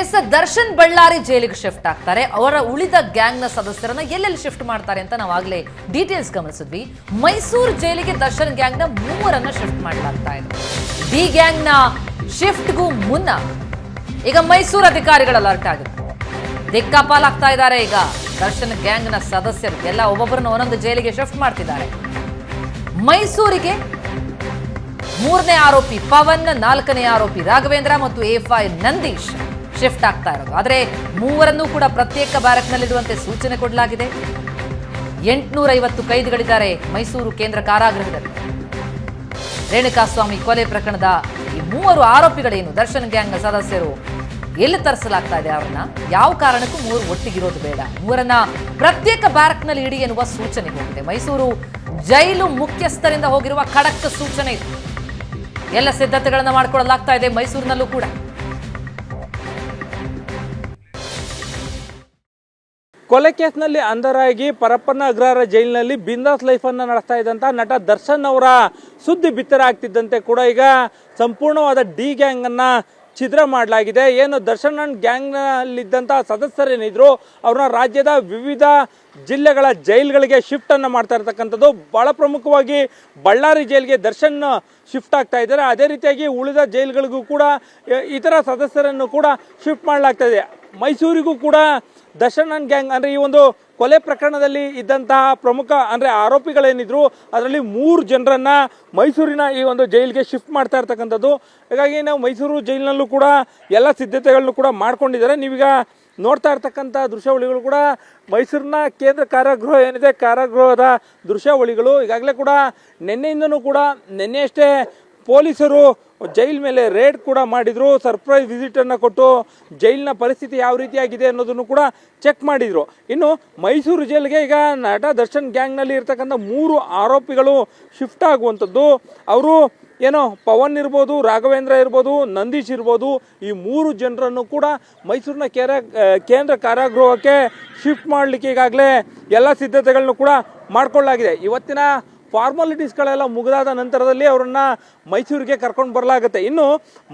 S Darshan Ballari ಜೈಲಿಗೆ shift ಆಗ್ತಾರೆ. ಅವರ ಉಳಿದ ಗ್ಯಾಂಗ್ನ ಸದಸ್ಯರನ್ನ ಎಲ್ಲೆಲ್ಲಿ ಶಿಫ್ಟ್ ಮಾಡ್ತಾರೆ ಅಂತ ನಾವು ಆಗ್ಲೇ ಡೀಟೇಲ್ಸ್ ಗಮನಿಸಿದ್ವಿ. ಮೈಸೂರು ಜೈಲಿಗೆ ದರ್ಶನ್ ಗ್ಯಾಂಗ್ನ ಮೂವರನ್ನ ಶಿಫ್ಟ್ ಮಾಡಲಾಗ್ತಾ ಇದೆ. ಡಿ ಗ್ಯಾಂಗ್ನ ಶಿಫ್ಟ್ಗೂ ಮುನ್ನ ಈಗ ಮೈಸೂರು ಅಧಿಕಾರಿಗಳು ಅಲರ್ಟ್ ಆಗಿದೆ ದಿಕ್ಕಾಪಾಲಾಗ್ತಾ ಇದ್ದಾರೆ ಈಗ ದರ್ಶನ್ ಗ್ಯಾಂಗ್ನ ಸದಸ್ಯರು. ಎಲ್ಲ ಒಬ್ಬೊಬ್ಬರನ್ನ ಒಂದೊಂದು ಜೈಲಿಗೆ ಶಿಫ್ಟ್ ಮಾಡ್ತಿದ್ದಾರೆ. ಮೈಸೂರಿಗೆ ಮೂರನೇ ಆರೋಪಿ ಪವನ್, ನಾಲ್ಕನೇ ಆರೋಪಿ ರಾಘವೇಂದ್ರ ಮತ್ತು ಎಫ್ಐ ನಂದೀಶ್. ಶಿಫ್ಟ್ ಆಗ್ತಾ ಇರೋದು. ಆದರೆ ಮೂವರನ್ನೂ ಕೂಡ ಪ್ರತ್ಯೇಕ ಬ್ಯಾರಕ್ನಲ್ಲಿಡುವಂತೆ ಸೂಚನೆ ಕೊಡಲಾಗಿದೆ. ಎಂಟುನೂರೈವತ್ತು ಕೈದಿಗಳಿದ್ದಾರೆ ಮೈಸೂರು ಕೇಂದ್ರ ಕಾರಾಗೃಹದಲ್ಲಿ. ರೇಣುಕಾಸ್ವಾಮಿ ಕೊಲೆ ಪ್ರಕರಣದ ಈ ಮೂವರು ಆರೋಪಿಗಳೇನು? ದರ್ಶನ್ ಗ್ಯಾಂಗ್ನ ಸದಸ್ಯರು ಎಲ್ಲಿ ತರಿಸಲಾಗ್ತಾ ಇದೆ ಅವರನ್ನ? ಯಾವ ಕಾರಣಕ್ಕೂ ಮೂವರು ಒಟ್ಟಿಗಿರೋದು ಬೇಡ. ಮೂವರನ್ನ ಪ್ರತ್ಯೇಕ ಬ್ಯಾರಕ್ನಲ್ಲಿ ಇಡಿ ಎನ್ನುವ ಸೂಚನೆ ಹೋಗಿದೆ. ಮೈಸೂರು ಜೈಲು ಮುಖ್ಯಸ್ಥರಿಂದ ಹೋಗಿರುವ ಖಡಕ್ ಸೂಚನೆ ಇದು. ಎಲ್ಲ ಸಿದ್ಧತೆಗಳನ್ನು ಮಾಡಿಕೊಳ್ಳಲಾಗ್ತಾ ಇದೆ ಮೈಸೂರಿನಲ್ಲೂ ಕೂಡ. ಕೊಲೆ ಕೇಸ್ನಲ್ಲಿ ಅಂಧರಾಗಿ ಪರಪ್ಪನ ಅಗ್ರಹಾರ ಜೈಲಿನಲ್ಲಿ ಬಿಂದಾಸ್ ಲೈಫನ್ನು ನಡೆಸ್ತಾ ಇದ್ದಂಥ ನಟ ದರ್ಶನ್ ಅವರ ಸುದ್ದಿ ಬಿತ್ತರ ಆಗ್ತಿದ್ದಂತೆ ಕೂಡ ಈಗ ಸಂಪೂರ್ಣವಾದ ಡಿ ಗ್ಯಾಂಗನ್ನು ಛಿದ್ರ ಮಾಡಲಾಗಿದೆ. ಏನು ದರ್ಶನ್ ಅಂಡ್ ಗ್ಯಾಂಗ್ನಲ್ಲಿದ್ದಂಥ ಸದಸ್ಯರೇನಿದ್ರು, ಅವ್ರನ್ನ ರಾಜ್ಯದ ವಿವಿಧ ಜಿಲ್ಲೆಗಳ ಜೈಲ್ಗಳಿಗೆ ಶಿಫ್ಟನ್ನು ಮಾಡ್ತಾ ಇರ್ತಕ್ಕಂಥದ್ದು. ಭಾಳ ಪ್ರಮುಖವಾಗಿ ಬಳ್ಳಾರಿ ಜೈಲಿಗೆ ದರ್ಶನ್ ಶಿಫ್ಟ್ ಆಗ್ತಾ ಇದ್ದಾರೆ. ಅದೇ ರೀತಿಯಾಗಿ ಉಳಿದ ಜೈಲ್ಗಳಿಗೂ ಕೂಡ, ಇತರ ಸದಸ್ಯರನ್ನು ಕೂಡ ಶಿಫ್ಟ್ ಮಾಡಲಾಗ್ತಾ ಇದೆ. ಮೈಸೂರಿಗೂ ಕೂಡ ದರ್ಶನ್ ಅಂಡ್ ಗ್ಯಾಂಗ್ ಅಂದರೆ ಈ ಒಂದು ಕೊಲೆ ಪ್ರಕರಣದಲ್ಲಿ ಇದ್ದಂತಹ ಪ್ರಮುಖ ಅಂದರೆ ಆರೋಪಿಗಳೇನಿದ್ರು, ಅದರಲ್ಲಿ ಮೂರು ಜನರನ್ನ ಮೈಸೂರಿನ ಈ ಒಂದು ಜೈಲಿಗೆ ಶಿಫ್ಟ್ ಮಾಡ್ತಾ ಇರ್ತಕ್ಕಂಥದ್ದು. ಹಾಗಾಗಿ ನಾವು ಮೈಸೂರು ಜೈಲಿನಲ್ಲೂ ಕೂಡ ಎಲ್ಲ ಸಿದ್ಧತೆಗಳನ್ನು ಕೂಡ ಮಾಡ್ಕೊಂಡಿದ್ದಾರೆ. ನೀವೀಗ ನೋಡ್ತಾ ಇರ್ತಕ್ಕಂಥ ದೃಶ್ಯಾವಳಿಗಳು ಕೂಡ ಮೈಸೂರಿನ ಕೇಂದ್ರ ಕಾರಾಗೃಹ ಏನಿದೆ, ಕಾರಾಗೃಹದ ದೃಶ್ಯಾವಳಿಗಳು. ಈಗಾಗಲೇ ಕೂಡ ನಿನ್ನೆಯಿಂದನೂ ಕೂಡ ನಿನ್ನೆಯಷ್ಟೇ ಪೊಲೀಸರು ಜೈಲ್ ಮೇಲೆ ರೇಡ್ ಕೂಡ ಮಾಡಿದ್ರು, ಸರ್ಪ್ರೈಸ್ ವಿಸಿಟನ್ನು ಕೊಟ್ಟು ಜೈಲಿನ ಪರಿಸ್ಥಿತಿ ಯಾವ ರೀತಿಯಾಗಿದೆ ಅನ್ನೋದನ್ನು ಕೂಡ ಚೆಕ್ ಮಾಡಿದ್ರು. ಇನ್ನು ಮೈಸೂರು ಜೈಲಿಗೆ ಈಗ ನಟ ದರ್ಶನ್ ಗ್ಯಾಂಗ್ನಲ್ಲಿ ಇರ್ತಕ್ಕಂಥ ಮೂರು ಆರೋಪಿಗಳು ಶಿಫ್ಟ್ ಆಗುವಂಥದ್ದು. ಅವರು ಏನೋ ಪವನ್ ಇರ್ಬೋದು, ರಾಘವೇಂದ್ರ ಇರ್ಬೋದು, ನಂದೀಶ್ ಇರ್ಬೋದು, ಈ ಮೂರು ಜನರನ್ನು ಕೂಡ ಮೈಸೂರಿನ ಕೇರ ಕೇಂದ್ರ ಕಾರಾಗೃಹಕ್ಕೆ ಶಿಫ್ಟ್ ಮಾಡಲಿಕ್ಕೆ ಈಗಾಗಲೇ ಎಲ್ಲ ಸಿದ್ಧತೆಗಳನ್ನು ಕೂಡ ಮಾಡಿಕೊಳ್ಳಲಾಗಿದೆ. ಇವತ್ತಿನ ಫಾರ್ಮಾಲಿಟೀಸ್ಗಳೆಲ್ಲ ಮುಗಿದಾದ ನಂತರದಲ್ಲಿ ಅವರನ್ನು ಮೈಸೂರಿಗೆ ಕರ್ಕೊಂಡು ಬರಲಾಗುತ್ತೆ. ಇನ್ನು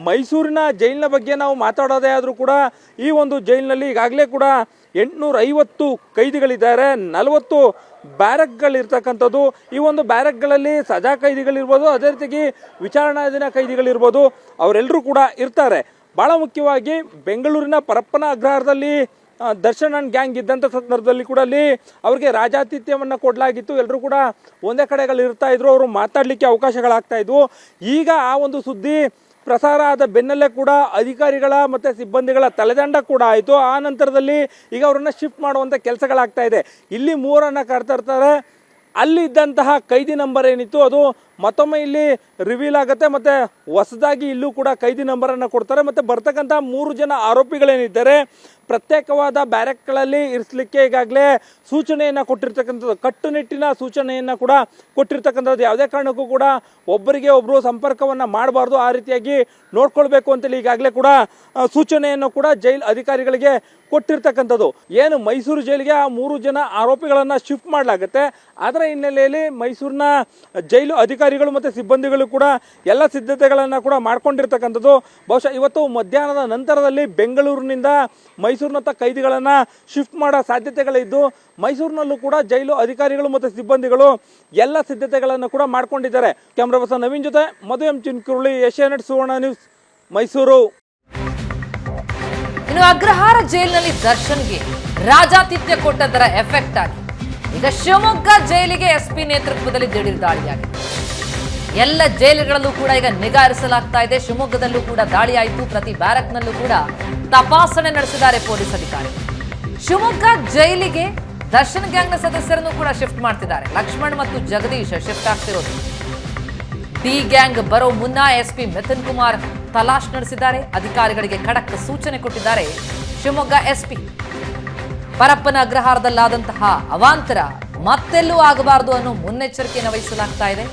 ಮೈಸೂರಿನ ಜೈಲಿನ ಬಗ್ಗೆ ನಾವು ಮಾತಾಡೋದೇ ಆದರೂ ಕೂಡ ಈ ಒಂದು ಜೈಲಿನಲ್ಲಿ ಈಗಾಗಲೇ ಕೂಡ ಎಂಟುನೂರ ಐವತ್ತು ಕೈದಿಗಳಿದ್ದಾರೆ. ನಲವತ್ತು ಬ್ಯಾರಕ್ಗಳಿರ್ತಕ್ಕಂಥದ್ದು. ಈ ಒಂದು ಬ್ಯಾರಕ್ಗಳಲ್ಲಿ ಸಜಾ ಕೈದಿಗಳಿರ್ಬೋದು, ಅದೇ ರೀತಿಯಾಗಿ ವಿಚಾರಣಾಧೀನ ಕೈದಿಗಳಿರ್ಬೋದು, ಅವರೆಲ್ಲರೂ ಕೂಡ ಇರ್ತಾರೆ. ಭಾಳ ಮುಖ್ಯವಾಗಿ ಬೆಂಗಳೂರಿನ ಪರಪ್ಪನ ಅಗ್ರಹಾರದಲ್ಲಿ ದರ್ಶನ್ ಅಂಡ್ ಗ್ಯಾಂಗ್ ಇದ್ದಂಥ ಸಂದರ್ಭದಲ್ಲಿ ಕೂಡ ಅಲ್ಲಿ ಅವ್ರಿಗೆ ರಾಜಾತಿಥ್ಯವನ್ನು ಕೊಡಲಾಗಿತ್ತು. ಎಲ್ಲರೂ ಕೂಡ ಒಂದೇ ಕಡೆಗಳಲ್ಲಿ ಇರ್ತಾ ಇದ್ರು, ಅವರು ಮಾತಾಡಲಿಕ್ಕೆ ಅವಕಾಶಗಳಾಗ್ತಾ ಇದ್ವು. ಈಗ ಆ ಒಂದು ಸುದ್ದಿ ಪ್ರಸಾರ ಆದ ಬೆನ್ನಲ್ಲೇ ಕೂಡ ಅಧಿಕಾರಿಗಳ ಮತ್ತು ಸಿಬ್ಬಂದಿಗಳ ತಲೆದಂಡ ಕೂಡ ಆಯಿತು. ಆ ನಂತರದಲ್ಲಿ ಈಗ ಅವರನ್ನು ಶಿಫ್ಟ್ ಮಾಡುವಂಥ ಕೆಲಸಗಳಾಗ್ತಾ ಇದೆ. ಇಲ್ಲಿ ಮೂರನ್ನು ಕರ್ತಾ ಇರ್ತಾರೆ ಅಲ್ಲಿದ್ದಂತಹ ಕೈದಿ ನಂಬರ್ ಏನಿತ್ತು, ಅದು ಮತ್ತೊಮ್ಮೆ ಇಲ್ಲಿ ರಿವೀಲ್ ಆಗುತ್ತೆ ಮತ್ತು ಹೊಸದಾಗಿ ಇಲ್ಲೂ ಕೂಡ ಕೈದಿ ನಂಬರನ್ನು ಕೊಡ್ತಾರೆ ಮತ್ತು ಬರ್ತಕ್ಕಂಥ ಮೂರು ಜನ ಆರೋಪಿಗಳೇನಿದ್ದಾರೆ, ಪ್ರತ್ಯೇಕವಾದ ಬ್ಯಾರಕ್ಗಳಲ್ಲಿ ಇರಿಸಲಿಕ್ಕೆ ಈಗಾಗಲೇ ಸೂಚನೆಯನ್ನು ಕೊಟ್ಟಿರ್ತಕ್ಕಂಥದ್ದು, ಕಟ್ಟುನಿಟ್ಟಿನ ಸೂಚನೆಯನ್ನು ಕೂಡ ಕೊಟ್ಟಿರ್ತಕ್ಕಂಥದ್ದು. ಯಾವುದೇ ಕಾರಣಕ್ಕೂ ಕೂಡ ಒಬ್ಬರಿಗೆ ಒಬ್ಬರು ಸಂಪರ್ಕವನ್ನು ಮಾಡಬಾರ್ದು. ಆ ರೀತಿಯಾಗಿ ನೋಡ್ಕೊಳ್ಬೇಕು ಅಂತೇಳಿ ಈಗಾಗಲೇ ಕೂಡ ಸೂಚನೆಯನ್ನು ಕೂಡ ಜೈಲ್ ಅಧಿಕಾರಿಗಳಿಗೆ ಕೊಟ್ಟಿರ್ತಕ್ಕಂಥದ್ದು. ಏನು ಮೈಸೂರು ಜೈಲಿಗೆ ಆ ಮೂರು ಜನ ಆರೋಪಿಗಳನ್ನು ಶಿಫ್ಟ್ ಮಾಡಲಾಗುತ್ತೆ. ಅದರ ಹಿನ್ನೆಲೆಯಲ್ಲಿ ಮೈಸೂರಿನ ಜೈಲು ಅಧಿಕಾರಿಗಳು ಮತ್ತು ಸಿಬ್ಬಂದಿಗಳು ಕೂಡ ಎಲ್ಲ ಸಿದ್ಧತೆಗಳನ್ನು ಕೂಡ ಮಾಡ್ಕೊಂಡಿರ್ತಕ್ಕಂಥದ್ದು. ಬಹುಶಃ ಇವತ್ತು ಮಧ್ಯಾಹ್ನದ ನಂತರದಲ್ಲಿ ಬೆಂಗಳೂರಿನಿಂದ ಮೈಸೂರಿನತ್ತ ಕೈದಿಗಳನ್ನು ಶಿಫ್ಟ್ ಮಾಡೋ ಸಾಧ್ಯತೆಗಳಿದ್ದು, ಮೈಸೂರಿನಲ್ಲೂ ಕೂಡ ಜೈಲು ಅಧಿಕಾರಿಗಳು ಮತ್ತು ಸಿಬ್ಬಂದಿಗಳು ಎಲ್ಲ ಸಿದ್ಧತೆಗಳನ್ನು ಕೂಡ ಮಾಡ್ಕೊಂಡಿದ್ದಾರೆ. ಕ್ಯಾಮ್ರಾ ಪರ್ಸನ್ ನವೀನ್ ಜೊತೆ ಮಧು ಎಂ ಚಿನ್ಕುರುಳಿ, ಏಷ್ಯಾನೆಟ್ ಸುವರ್ಣ ನ್ಯೂಸ್, ಮೈಸೂರು. ಇನ್ನು ಅಗ್ರಹಾರ ಜೈಲಿನಲ್ಲಿ ದರ್ಶನ್ಗೆ ರಾಜಾತಿಥ್ಯ ಕೊಟ್ಟದರ ಎಫೆಕ್ಟ್ ಆಗಿ. ಈಗ ಶಿವಮೊಗ್ಗ ಜೈಲಿಗೆ ಎಸ್ಪಿ ನೇತೃತ್ವದಲ್ಲಿ ದಿಢೀರ್ ದಾಳಿಯಾಗಿದೆ. ಎಲ್ಲ ಜೈಲುಗಳಲ್ಲೂ ಕೂಡ ಈಗ ನಿಗಾ ಇರಿಸಲಾಗ್ತಾ ಇದೆ. ಶಿವಮೊಗ್ಗದಲ್ಲೂ ಕೂಡ ದಾಳಿ ಆಯಿತು ಪ್ರತಿ ಬ್ಯಾರಕ್ನಲ್ಲೂ ಕೂಡ ತಪಾಸಣೆ ನಡೆಸಿದ್ದಾರೆ ಪೊಲೀಸ್ ಅಧಿಕಾರಿ. ಶಿವಮೊಗ್ಗ ಜೈಲಿಗೆ ದರ್ಶನ್ ಗ್ಯಾಂಗ್ನ ಸದಸ್ಯರನ್ನು ಕೂಡ ಶಿಫ್ಟ್ ಮಾಡ್ತಿದ್ದಾರೆ. ಲಕ್ಷ್ಮಣ್ ಮತ್ತು ಜಗದೀಶ್ ಶಿಫ್ಟ್ ಆಗ್ತಿರೋದು. ಡಿ ಗ್ಯಾಂಗ್ ಬರೋ ಮುನ್ನ ಎಸ್ಪಿ ಮಿಥುನ್ ಕುಮಾರ್ ತಲಾಶ್ ನಡೆಸಿದ್ದಾರೆ. ಅಧಿಕಾರಿಗಳಿಗೆ ಖಡಕ್ ಸೂಚನೆ ಕೊಟ್ಟಿದ್ದಾರೆ ಶಿವಮೊಗ್ಗ ಎಸ್ಪಿ. ಪರಪ್ಪನ ಅಗ್ರಹಾರದಲ್ಲಾದಂತಹ ಅವಾಂತರ ಮತ್ತೆಲ್ಲೂ ಆಗಬಾರದು ಅನ್ನೋ ಮುನ್ನೆಚ್ಚರಿಕೆಯನ್ನು ವಹಿಸಲಾಗ್ತಾ ಇದೆ.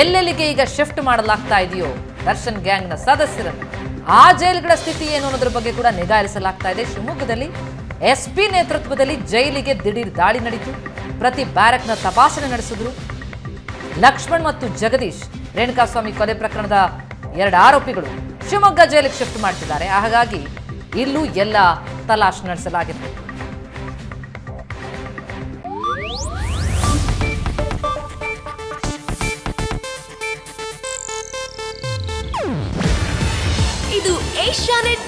ಎಲ್ಲೆಲ್ಲಿಗೆ ಈಗ ಶಿಫ್ಟ್ ಮಾಡಲಾಗ್ತಾ ಇದೆಯೋ ದರ್ಶನ್ ಗ್ಯಾಂಗ್ನ ಸದಸ್ಯರನ್ನು ಆ ಜೈಲುಗಳ ಸ್ಥಿತಿ ಏನು ಅನ್ನೋದ್ರ ಬಗ್ಗೆ ಕೂಡ ನಿಗಾ ಇದೆ. ಶಿವಮೊಗ್ಗದಲ್ಲಿ ಎಸ್ಪಿ ನೇತೃತ್ವದಲ್ಲಿ ಜೈಲಿಗೆ ದಿಢೀರ್ ದಾಳಿ ನಡೀತು. ಪ್ರತಿ ಬ್ಯಾರಕ್ನ ತಪಾಸಣೆ ನಡೆಸಿದ್ರು. ಲಕ್ಷ್ಮಣ್ ಮತ್ತು ಜಗದೀಶ್ ರೇಣುಕಾಸ್ವಾಮಿ ಕೊಲೆ ಪ್ರಕರಣದ ಎರಡು ಆರೋಪಿಗಳು ಶಿವಮೊಗ್ಗ ಜೈಲಿಗೆ ಶಿಫ್ಟ್ ಮಾಡ್ತಿದ್ದಾರೆ. ಹಾಗಾಗಿ ಇಲ್ಲೂ ಎಲ್ಲ ತಲಾಶ್ ನಡೆಸಲಾಗಿದೆ.